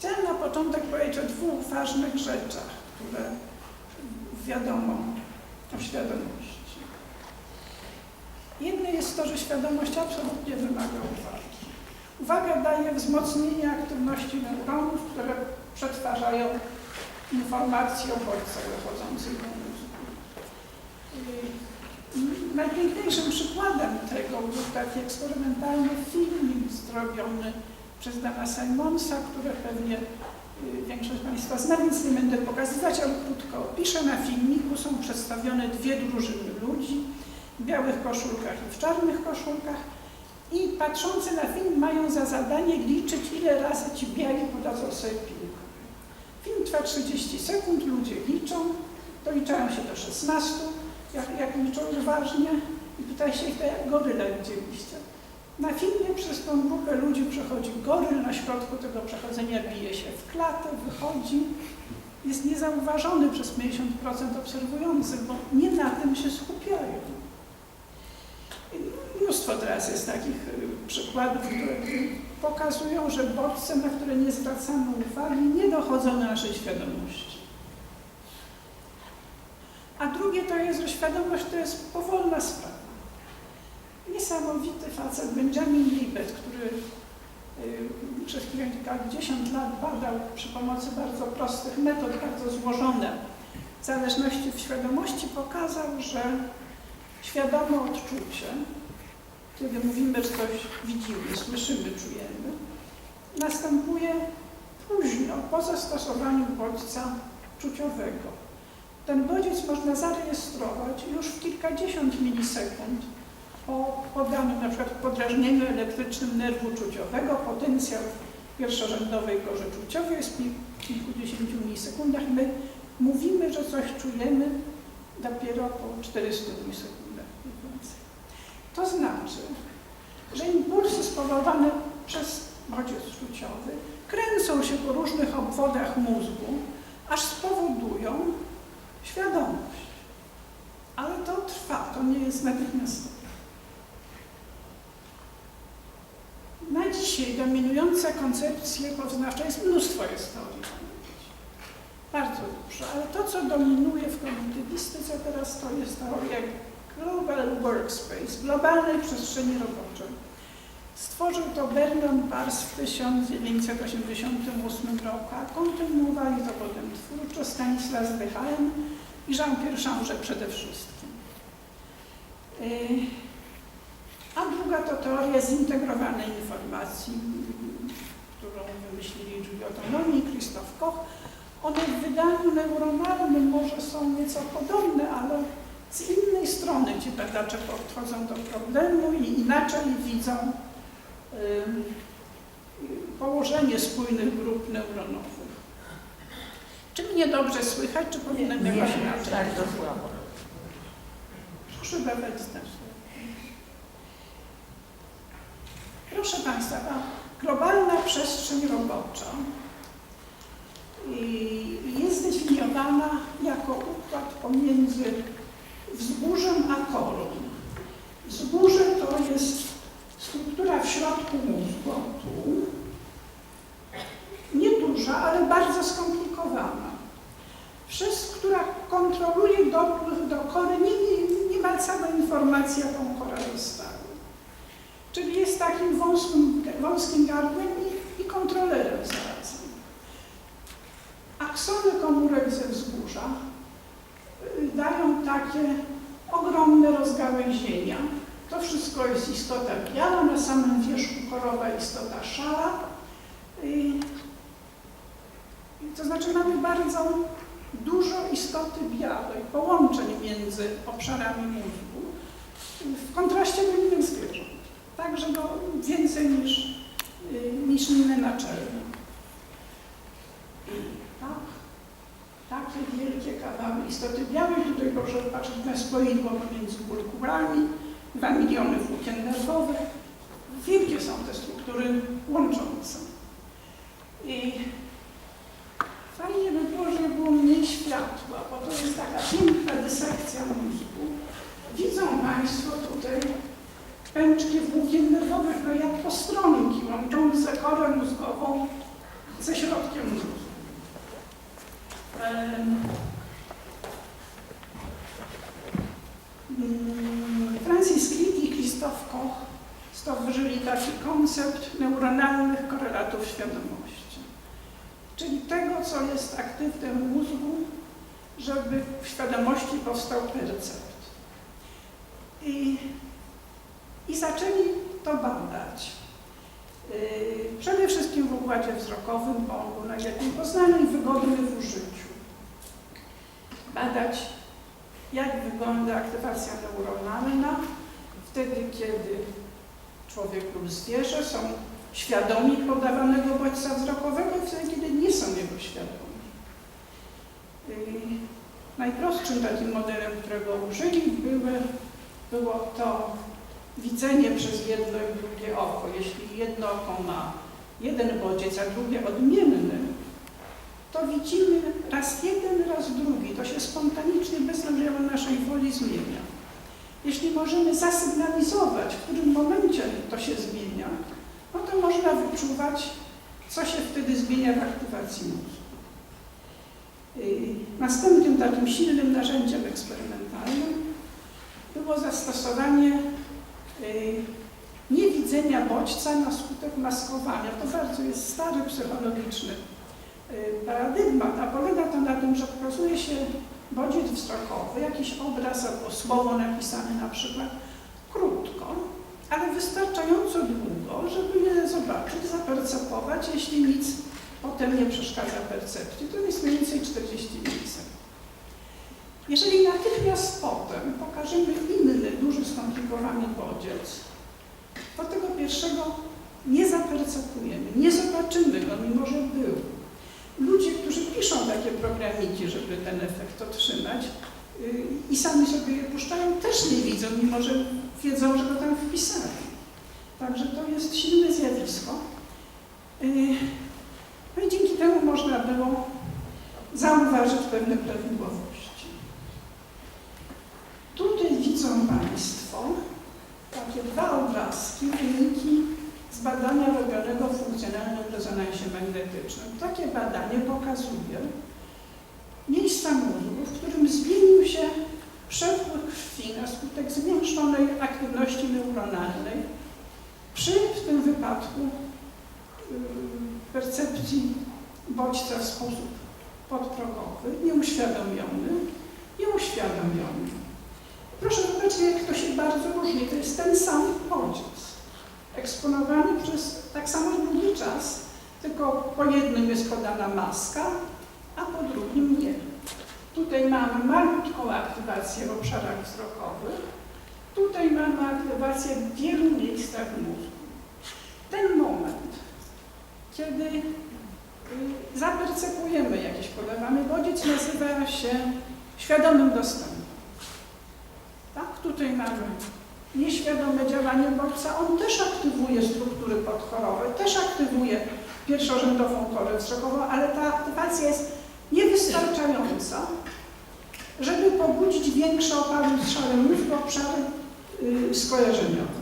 Chciałam na początek powiedzieć o dwóch ważnych rzeczach, które wiadomo o świadomości. Jedne jest to, że świadomość absolutnie wymaga uwagi. Uwaga daje wzmocnienie aktywności neuronów, które przetwarzają informacje o bodźcach wychodzących do mózgu. Najpiękniejszym przykładem tego był taki eksperymentalny filmik zrobiony przez Dana Simonsa, które pewnie y, większość Państwa zna, więc nie będę pokazywać, ale krótko opiszę. Na filmiku są przedstawione dwie drużyny ludzi w białych koszulkach i w czarnych koszulkach i patrzący na film mają za zadanie liczyć, ile razy ci biali podadzą sobie piłkę. Film trwa 30 sekund, ludzie liczą, doliczają się do 16, jak, jak liczą uważnie i pyta się ich, jak goryla widzieliście. Na filmie przez tą grupę ludzi przechodzi goryl, na środku tego przechodzenia bije się w klatę, wychodzi. Jest niezauważony przez 50% obserwujących, bo nie na tym się skupiają. Mnóstwo teraz jest takich y, przykładów, które pokazują, że bodźce, na które nie zwracamy uwagi, nie dochodzą do naszej świadomości. A drugie to jest, że świadomość to jest sprawa. Niesamowity facet Benjamin Libet, który y, przez kilkadziesiąt lat badał przy pomocy bardzo prostych metod, bardzo złożone zależności w świadomości, pokazał, że świadome odczucie, kiedy mówimy, że coś widzimy, słyszymy, czujemy, następuje późno, po zastosowaniu bodźca czuciowego. Ten bodziec można zarejestrować już w kilkadziesiąt milisekund po podanym na przykład podrażnieniu elektrycznym nerwu czuciowego. Potencjał pierwszorzędowej korzy czuciowej jest w kilkudziesięciu milisekundach. My mówimy, że coś czujemy dopiero po 400 milisekundach. To znaczy, że impulsy spowodowane przez bodziec czuciowy kręcą się po różnych obwodach mózgu, aż spowodują świadomość. Ale to trwa, to nie jest natychmiastowe. Na dzisiaj dominująca koncepcja poznawcza jest mnóstwo jest teorii. Bardzo dużo, ale to, co dominuje w kognitywistyce teraz, to jest teoria Global Workspace, globalnej przestrzeni roboczej. Stworzył to Bernard Pars w 1988 roku, a kontynuowali to potem twórczo Stanislas Dehaene i Jean-Pierre Change przede wszystkim. Yy, A druga to teoria zintegrowanej informacji, którą wymyślili Giulio i Christoph Koch. One w wydaniu neuronalnym może są nieco podobne, ale z innej strony ci badacze podchodzą do problemu i inaczej widzą położenie spójnych grup neuronowych. Czy mnie dobrze słychać, czy powinnam Nie, jakoś inaczej? bardzo słabo. Proszę dawać znać. Proszę Państwa, globalna przestrzeń robocza jest zdefiniowana jako układ pomiędzy wzgórzem a korą. Wzgórze to jest struktura w środku mózgu, tu, nieduża, ale bardzo skomplikowana, przez która kontroluje dopływ do kory nie, nie ma całej informacji, jaką kora dostała. Czyli jest takim wąskim, wąskim gardłem i, i kontrolerem zarazem. Aksony komórek ze wzgórza y, dają takie ogromne rozgałęzienia. To wszystko jest istota biała, na samym wierzchu korowa istota szara. Y, i To znaczy mamy bardzo dużo istoty białej, połączeń między obszarami mózgu, w kontraście do innych zwierząt. Także no, więcej niż, y, niż inne naczelne. Tak, takie wielkie kawały istoty białej, tutaj proszę patrzeć na spoidło pomiędzy molekułami, 2 miliony włókien nerwowych. Wielkie są te struktury łączące. I Fajnie by było, żeby było mniej światła, bo to jest taka piękna dysekcja mózgu. Widzą Państwo tutaj pęczki włókien nerwowych, no jak postronki łączące korę mózgową ze środkiem Em, mm, Francis Crick i Christophe Koch stworzyli taki koncept neuronalnych korelatów świadomości, czyli tego, co jest aktywem mózgu, żeby w świadomości powstał percept. I, i zaczęli to badać. Yy, Przede wszystkim w układzie wzrokowym, bo on był najlepiej poznany i wygodny w użyciu. Badać, jak wygląda aktywacja neuronalna wtedy, kiedy człowiek lub zwierzę są świadomi podawanego bodźca wzrokowego i wtedy, kiedy nie są jego świadomi. Yy, Najprostszym takim modelem, którego użyli, były, było to widzenie przez jedno i drugie oko. Jeśli jedno oko ma jeden bodziec, a drugie odmienny, to widzimy raz jeden, raz drugi. To się spontanicznie, bez udziału naszej woli zmienia. Jeśli możemy zasygnalizować, w którym momencie to się zmienia, no to można wyczuwać, co się wtedy zmienia w aktywacji mózgu. Yy, Następnym takim silnym narzędziem eksperymentalnym było zastosowanie niewidzenia bodźca na skutek maskowania. To bardzo jest stary psychologiczny paradygmat, a polega to na tym, że pokazuje się bodziec wzrokowy, jakiś obraz albo słowo napisane na przykład krótko, ale wystarczająco długo, żeby je zobaczyć, zapercepować, jeśli nic potem nie przeszkadza percepcji. To jest mniej więcej 40 milisek. Jeżeli natychmiast potem pokażemy inny, duży, skomplikowany bodziec, to tego pierwszego nie zapercepujemy, nie zobaczymy go, mimo że był. Ludzie, którzy piszą takie programiki, żeby ten efekt otrzymać yy, i sami sobie je puszczają, też nie widzą, mimo że wiedzą, że go tam wpisali. Także to jest silne zjawisko. Yy, no i dzięki temu można było zauważyć pewne prawidłowości. Widzą Państwo takie dwa obrazki, wyniki z badania robionego w funkcjonalnym rezonansie magnetycznym. Takie badanie pokazuje miejsca mózgu, w którym zmienił się przepływ krwi na skutek zwiększonej aktywności neuronalnej przy w tym wypadku yy, percepcji bodźca w sposób podprogowy, nieuświadomiony i uświadomiony. Proszę zobaczyć, jak to się bardzo różni. To jest ten sam bodziec, eksponowany przez tak samo długi czas, tylko po jednym jest podana maska, a po drugim nie. Tutaj mamy malutką aktywację w obszarach wzrokowych, tutaj mamy aktywację w wielu miejscach mózgu. Ten moment, kiedy y, zapercepujemy jakiś podawany bodziec, nazywa się świadomym dostępem. Tutaj mamy nieświadome działanie bodźca, on też aktywuje struktury podchorowe, też aktywuje pierwszorzędową korę wzrokową, ale ta aktywacja jest niewystarczająca, żeby pobudzić większe opały obszary mózgu, obszary yy, skojarzeniowe.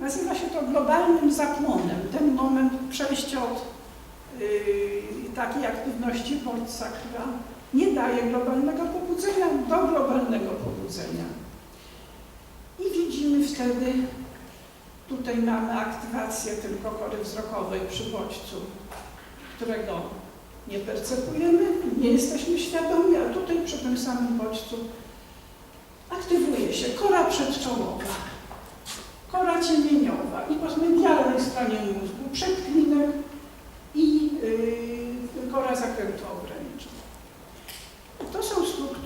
Nazywa się to globalnym zapłonem. Ten moment przejścia od yy, takiej aktywności bodźca, która nie daje globalnego pobudzenia do globalnego pobudzenia. I widzimy wtedy, tutaj mamy aktywację tylko kory wzrokowej przy bodźcu, którego nie percepujemy, nie jesteśmy świadomi, a tutaj przy tym samym bodźcu aktywuje się kora przedczołowa, kora ciemieniowa i po medialnej stronie mózgu przedklinek i yy, kora są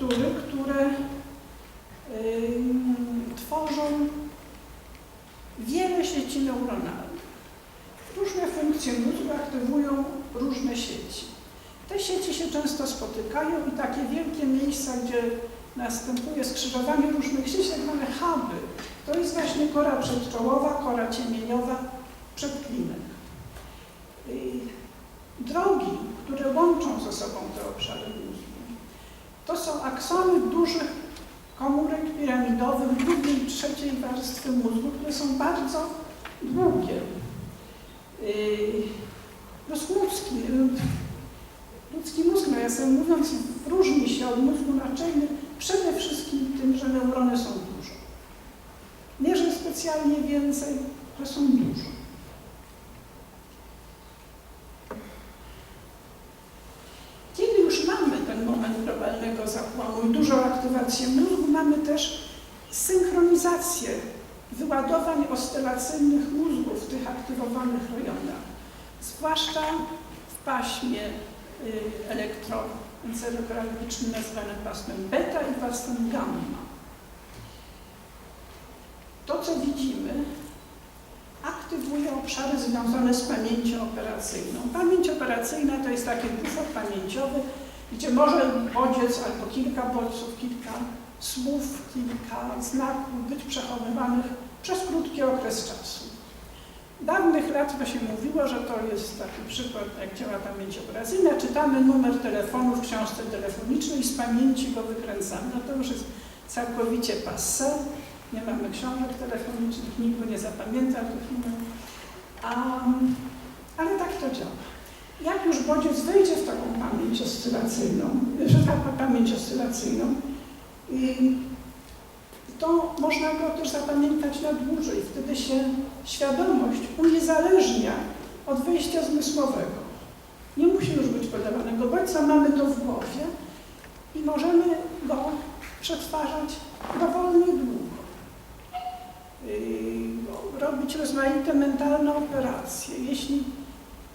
struktury, które tworzą wiele sieci neuronalnych. Różne funkcje mózgu aktywują różne sieci. Te sieci się często spotykają i takie wielkie miejsca, gdzie następuje skrzyżowanie różnych sieci, tak zwane huby. To jest właśnie kora przedczołowa, kora ciemieniowa, przedklinek. Yy, Drogi, które łączą ze sobą te obszary to są aksony dużych komórek piramidowych drugiej trzeciej warstwy mózgu, które są bardzo długie. Yy, Rosmowski ludzki mózg, nawiasem mówiąc, różni się od mózgu naczelnych przede wszystkim tym, że neurony są dużo. Nie, że specjalnie więcej, że są dużo. Kiedy już mamy ten moment globalnego zapłonu i dużą aktywację mózgu, mamy też synchronizację wyładowań oscylacyjnych mózgu w tych aktywowanych rejonach, zwłaszcza w paśmie y, elektroencefalograficznym nazwanym pasmem beta i pasmem gamma. To, co widzimy, aktywuje obszary związane z pamięcią operacyjną. Pamięć operacyjna to jest taki bufor pamięciowy, gdzie może bodziec albo kilka bodźców, kilka słów, kilka znaków być przechowywanych przez krótki okres czasu. Dawnych lat to się mówiło, że to jest taki przykład, jak działa pamięć operacyjna. Czytamy numer telefonu w książce telefonicznej i z pamięci go wykręcamy. No to już jest całkowicie passé. Nie mamy książek telefonicznych, nikt go nie zapamięta tych numerów. Um, ale tak to działa. Jak już bodziec wejdzie w taką pamięć oscylacyjną, że tak pamięć oscylacyjną, to można go też zapamiętać na dłużej. Wtedy się świadomość uniezależnia od wyjścia zmysłowego. Nie musi już być podawanego bodźca, mamy to w głowie i możemy go przetwarzać dowolnie długo. Robić rozmaite mentalne operacje. Jeśli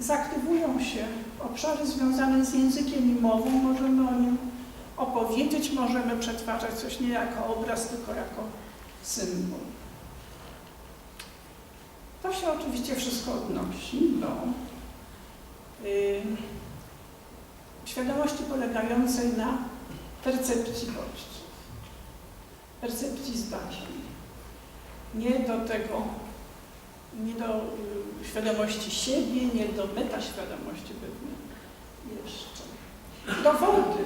zaktywują się obszary związane z językiem i mową, możemy o nim opowiedzieć, możemy przetwarzać coś nie jako obraz, tylko jako symbol. To się oczywiście wszystko odnosi do yy, świadomości polegającej na percepcji bodźców, percepcji zdarzeń. Nie do tego, nie do y, świadomości siebie, nie do metaświadomości pewnie jeszcze. Dowody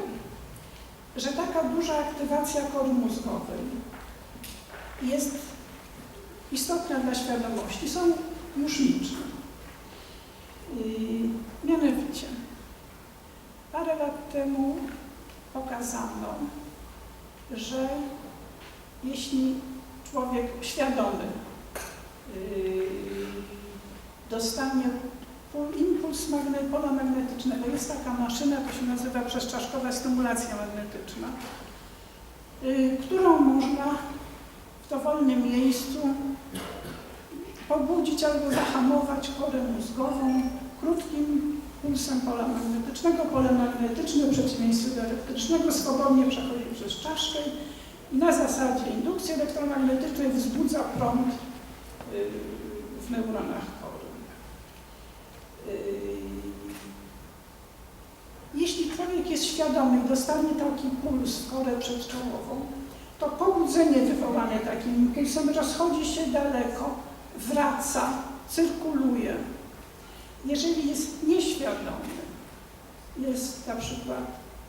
że taka duża aktywacja kory mózgowej jest istotna dla świadomości, są już liczne. I mianowicie, parę lat temu pokazano, że jeśli człowiek świadomy dostanie impuls magne, pola magnetycznego. Jest taka maszyna, to się nazywa przezczaszkowa stymulacja magnetyczna, y, którą można w dowolnym miejscu pobudzić albo zahamować korę mózgową krótkim pulsem pola magnetycznego. Pole magnetyczne w przeciwieństwie do elektrycznego swobodnie przechodzi przez czaszkę i na zasadzie indukcji elektromagnetycznej wzbudza prąd w neuronach Yy, jeśli człowiek jest świadomy i dostanie taki puls w korę przedczołową, to pobudzenie wywołane takim impulsem rozchodzi się daleko, wraca, cyrkuluje. Jeżeli jest nieświadomy, jest na przykład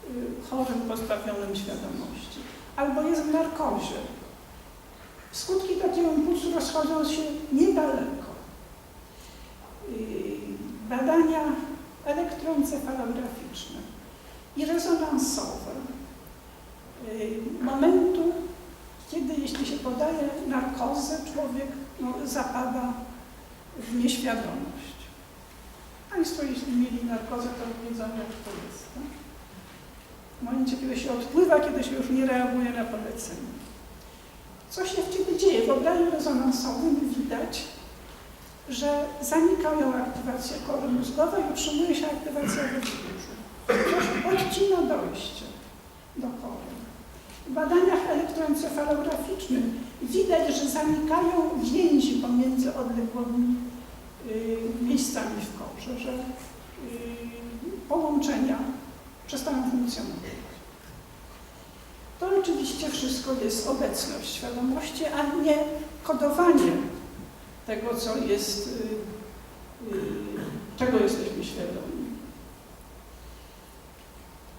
y, chorym, pozbawionym świadomości, albo jest w narkozie, skutki takiego impulsu rozchodzą się niedaleko. Y, badania elektroencefalograficzne i rezonansowe y, momentu, kiedy jeśli się podaje narkozę, człowiek no, zapada w nieświadomość. Państwo, jeśli mieli narkozę, to wiedzą, jak to jest. Tak? W momencie, kiedy się odpływa, kiedy się już nie reaguje na polecenie. Co się wtedy dzieje? W obraniu rezonansowym widać, że zanikają aktywacje kory mózgowej i utrzymuje się aktywacja. Coś odcina dojście do kory. W badaniach elektroencefalograficznych widać, że zanikają więzi pomiędzy odległymi y, miejscami w korze, że y, połączenia przestają funkcjonować. Oczywiście wszystko jest obecność świadomości, a nie kodowanie tego, co jest, y, y, czego jesteśmy świadomi.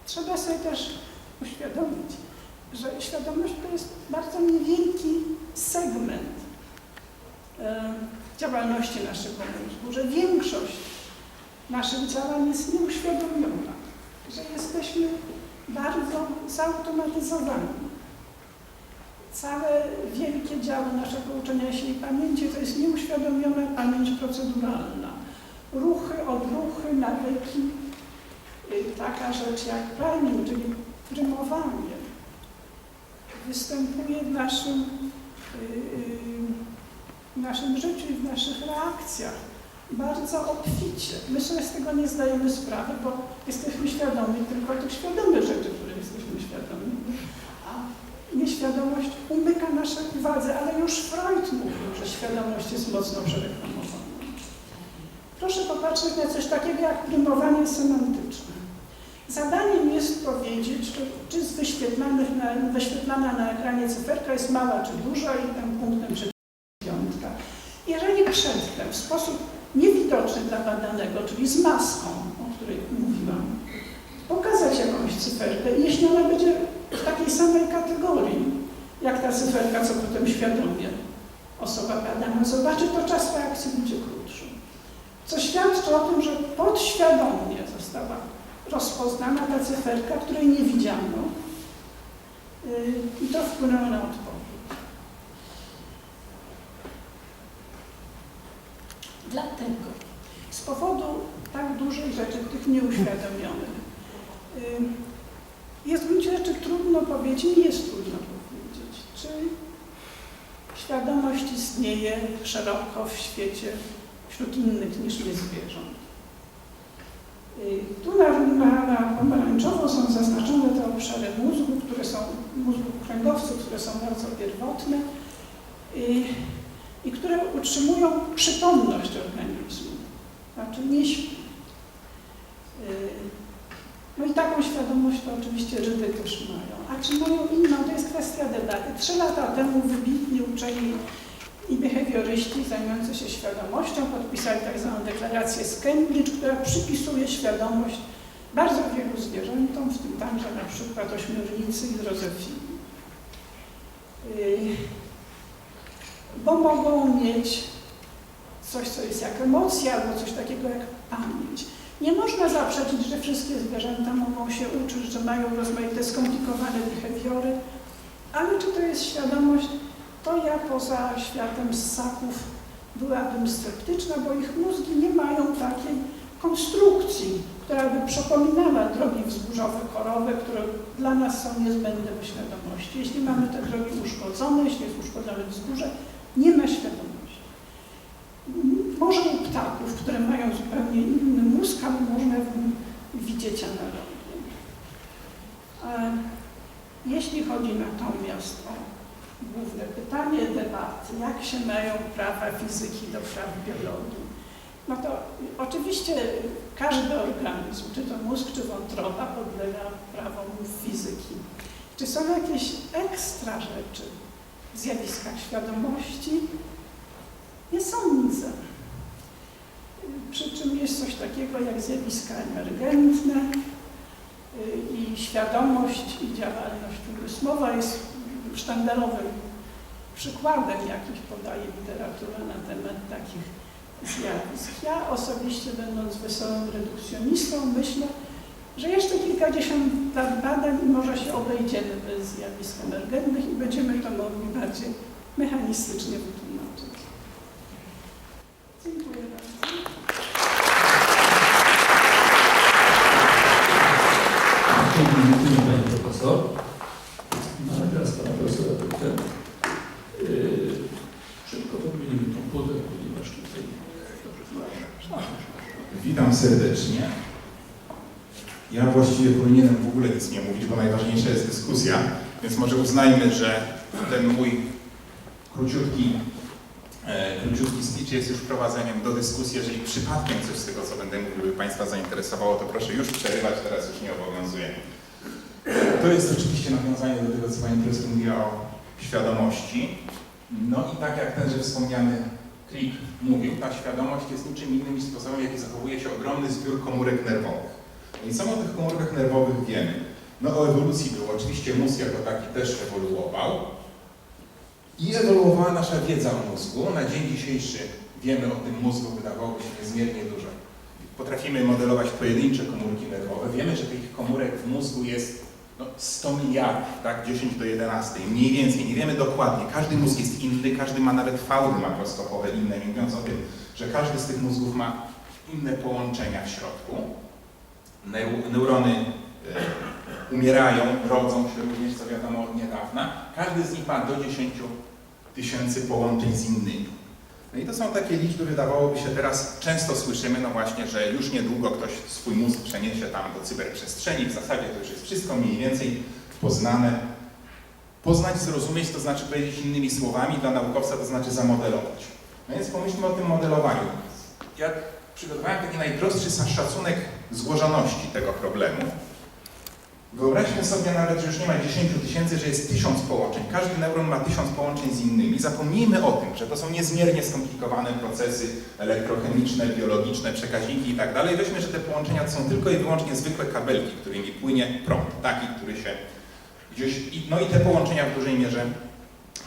Trzeba sobie też uświadomić, że świadomość to jest bardzo niewielki segment działalności naszego mózgu, że większość naszych działań jest nieuświadomiona, że jesteśmy bardzo zautomatyzowani. Całe wielkie działy naszego uczenia się i pamięci to jest nieuświadomiona pamięć proceduralna. Ruchy, odruchy, nawyki, y, taka rzecz jak priming, czyli prymowanie, występuje w naszym, y, y, w naszym życiu i w naszych reakcjach bardzo obficie. My sobie z tego nie zdajemy sprawy, bo jesteśmy świadomi tylko tych świadomych rzeczy, które jesteśmy świadomi. A nieświadomość umyka naszej uwadze, ale już Freud mówił, że świadomość jest mocno przereklamowana. Proszę popatrzeć na coś takiego jak prymowanie semantyczne. Zadaniem jest powiedzieć, czy, czy na, wyświetlana na ekranie cyferka jest mała czy duża i tam punktem czy piątka. Jeżeli przedtem w sposób niewidoczny dla badanego, czyli z maską, o której mówiłam, pokazać jakąś cyferkę i jeśli ona będzie w takiej samej kategorii, jak ta cyferka, co potem świadomie osoba badana zobaczy, to czas reakcji będzie krótszy. Co świadczy o tym, że podświadomie została rozpoznana ta cyferka, której nie widziano yy, i to wpłynęło na odpowiedź. Dlatego z powodu tak dużej rzeczy, tych nieuświadomionych, jest w gruncie rzeczy trudno powiedzieć, nie jest trudno powiedzieć, czy świadomość istnieje szeroko w świecie wśród innych niż my zwierząt. Yy, Tu na, na, na pomarańczowo są zaznaczone te obszary mózgu, które są, mózgu kręgowców, które są bardzo pierwotne i, i które utrzymują przytomność organizmu, znaczy nie śpi. Yy, No i taką świadomość to oczywiście Żydy też mają. A czy mają inną, to jest kwestia debaty. Trzy lata temu wybitni uczeni i behawioryści zajmujący się świadomością podpisali tak zwaną deklarację z Cambridge, która przypisuje świadomość bardzo wielu zwierzętom, w tym także na przykład ośmiornicy i drozofili. Yy, Bo mogą mieć coś, co jest jak emocja, albo coś takiego jak pamięć. Nie można zaprzeczyć, że wszystkie zwierzęta mogą się uczyć, że mają rozmaite skomplikowane behawiory, ale czy to jest świadomość, to ja poza światem ssaków byłabym sceptyczna, bo ich mózgi nie mają takiej konstrukcji, która by przypominała drogi wzgórzowe, korowe, które dla nas są niezbędne do świadomości. Jeśli mamy te drogi uszkodzone, jeśli jest uszkodzone wzgórze, nie ma świadomości. Może u ptaków, które mają zupełnie inny mózg, ale można w nim widzieć analogię. A Jeśli chodzi natomiast o główne pytanie debaty, jak się mają prawa fizyki do praw biologii, no to oczywiście każdy organizm, czy to mózg, czy wątroba, podlega prawom fizyki. Czy są jakieś ekstra rzeczy zjawiskach świadomości? Nie sądzę. Przy czym jest coś takiego jak zjawiska emergentne y, i świadomość i działalność umysłowa jest sztandarowym przykładem, jakich podaje literatura na temat takich zjawisk. Ja osobiście, będąc wesołym redukcjonistą, myślę, że jeszcze kilkadziesiąt lat badań i może się obejdziemy bez zjawisk emergentnych i będziemy to mogli bardziej mechanistycznie wytłumaczyć. Dziękuję bardzo. Dziękuję Pani Profesor. No a teraz Pana Profesora Pytę. Yy, szybko wymienimy tą płytę, ponieważ tutaj... Witam serdecznie. Ja właściwie powinienem w ogóle nic nie mówić, bo najważniejsza jest dyskusja, więc może uznajmy, że ten mój króciutki, e, króciutki speech jest już wprowadzeniem do dyskusji. Jeżeli przypadkiem coś z tego, co będę mówił, by Państwa zainteresowało, to proszę już przerywać, teraz już nie obowiązuje. To jest oczywiście nawiązanie do tego, co Pani Profesor mówiła o świadomości. No i tak jak tenże wspomniany Klik mówił, ta świadomość jest niczym innym niż sposobem, w jaki zachowuje się ogromny zbiór komórek nerwowych. I co o tych komórkach nerwowych wiemy? No o ewolucji było. Oczywiście mózg jako taki też ewoluował. I ewoluowała nasza wiedza o mózgu. Na dzień dzisiejszy wiemy o tym mózgu, wydawałoby się niezmiernie dużo. potrafimy modelować pojedyncze komórki nerwowe. Wiemy, że tych komórek w mózgu jest no, 100 miliardów, tak? 10 do 11, mniej więcej, nie wiemy dokładnie. Każdy mózg jest inny, każdy ma nawet faury makroskopowe inne, mówiąc o tym, że każdy z tych mózgów ma inne połączenia w środku. Neu- Neurony e, umierają, rodzą się również, co wiadomo od niedawna. Każdy z nich ma do 10 tysięcy połączeń z innymi. No i to są takie liczby, wydawałoby się teraz, często słyszymy, no właśnie, że już niedługo ktoś swój mózg przeniesie tam do cyberprzestrzeni, w zasadzie to już jest wszystko mniej więcej poznane. Poznać, zrozumieć, to znaczy powiedzieć innymi słowami, dla naukowca to znaczy zamodelować. No więc pomyślmy o tym modelowaniu. Ja przygotowałem taki najprostszy szacunek złożoności tego problemu. Wyobraźmy sobie nawet, że już nie ma 10 tysięcy, że jest tysiąc połączeń. Każdy neuron ma tysiąc połączeń z innymi. Zapomnijmy o tym, że to są niezmiernie skomplikowane procesy elektrochemiczne, biologiczne, przekaźniki i tak. Weźmy, że te połączenia to są tylko i wyłącznie zwykłe kabelki, którymi płynie prąd, taki, który się gdzieś... No i te połączenia w dużej mierze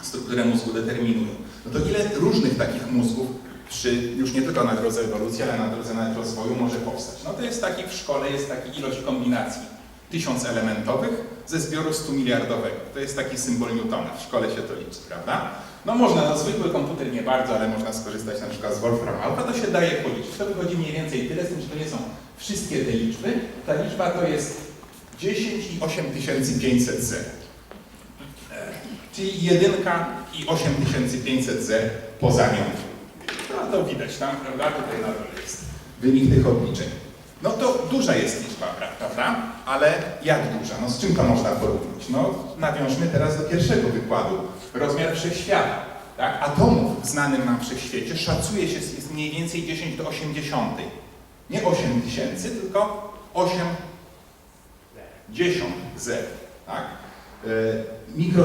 strukturę mózgu determinują. No to ile różnych takich mózgów przy, już nie tylko na drodze ewolucji, ale na drodze nawet rozwoju może powstać? No to jest taki w szkole, jest taki ilość kombinacji tysiąc elementowych ze zbioru 100 miliardowego. To jest taki symbol Newtona, w szkole się to liczy, prawda? No można, no zwykły komputer nie bardzo, ale można skorzystać na przykład z Wolfram Alpha, to się daje policzyć. To wychodzi mniej więcej tyle, z tym, że to nie są wszystkie te liczby. Ta liczba to jest 10 i 8500 zer. E, Czyli jedynka i 8500 zer poza nią. No to widać tam, prawda? Tutaj na dole jest wynik tych obliczeń. No to duża jest liczba, pra- prawda? Ale jak duża? No z czym to można porównać? No nawiążmy teraz do pierwszego wykładu. Rozmiar wszechświata. Tak? Atomów w znanym nam wszechświecie szacuje się jest mniej więcej 10 do 80. Nie 8 tysięcy, tylko 8 dziesiąt zer. Tak? E, Mikro